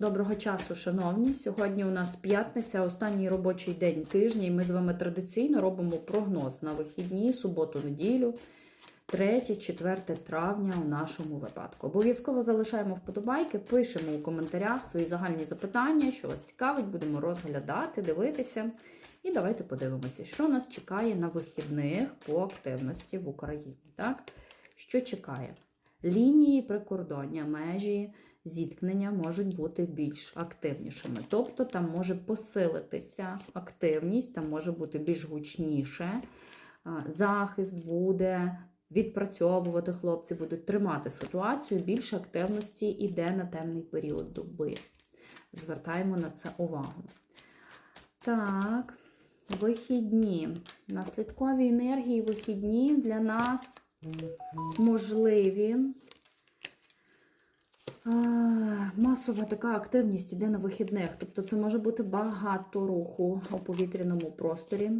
Доброго часу, шановні. Сьогодні у нас п'ятниця, останній робочий день тижня, і ми з вами традиційно робимо прогноз на вихідні, суботу-неділю, 3-4 травня у нашому випадку. Обов'язково залишаємо вподобайки, пишемо у коментарях свої загальні запитання, що вас цікавить, будемо розглядати, дивитися. І давайте подивимося, що нас чекає на вихідних по активності в Україні. Так? Що чекає? Лінії прикордоння, межі зіткнення можуть бути більш активнішими. Тобто там може посилитися активність, там може бути більш гучніше, захист буде відпрацьовувати, хлопці будуть тримати ситуацію, більше активності йде на темний період доби. Звертаємо на це увагу. Так, вихідні. Наслідкові енергії вихідні для нас можливі. Масова така активність іде на вихідних. Тобто це може бути багато руху у повітряному просторі,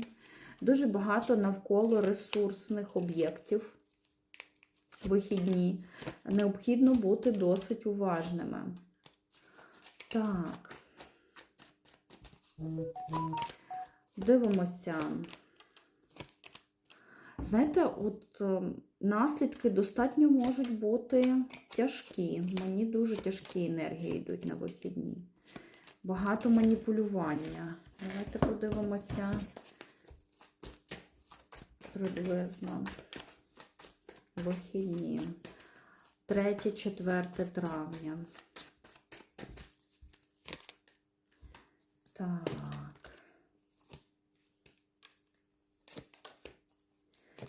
дуже багато навколо ресурсних об'єктів. Вихідні. Необхідно бути досить уважними. Так. Дивимося. Знаєте, от е, наслідки достатньо можуть бути тяжкі. Мені дуже тяжкі енергії йдуть на вихідні. Багато маніпулювання. Давайте подивимося приблизно вихідні. 3-4 травня. Так.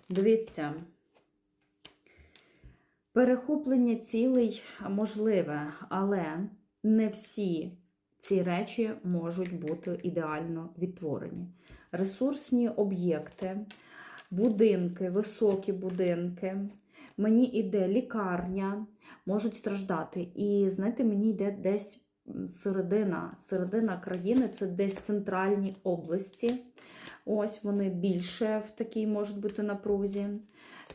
Дивіться, перехоплення цілей можливе, але не всі ці речі можуть бути ідеально відтворені. Ресурсні об'єкти, будинки, високі будинки. Мені йде лікарня, можуть страждати. І, знаєте, мені йде десь середина, середина країни це десь центральні області. Ось вони більше в такій можуть бути напрузі.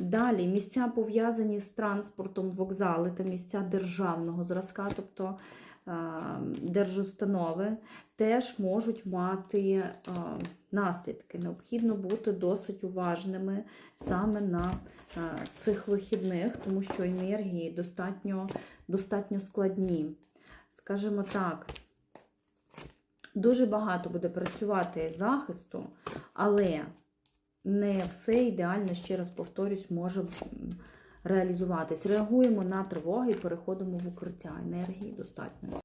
Далі місця пов'язані з транспортом, вокзали та місця державного зразка, тобто держустанови, теж можуть мати наслідки. Необхідно бути досить уважними саме на цих вихідних, тому що енергії достатньо, достатньо складні. Скажімо так. Дуже багато буде працювати захисту, але не все ідеально, ще раз повторюсь, може реалізуватись. Реагуємо на тривоги і переходимо в укриття. Енергії достатньо.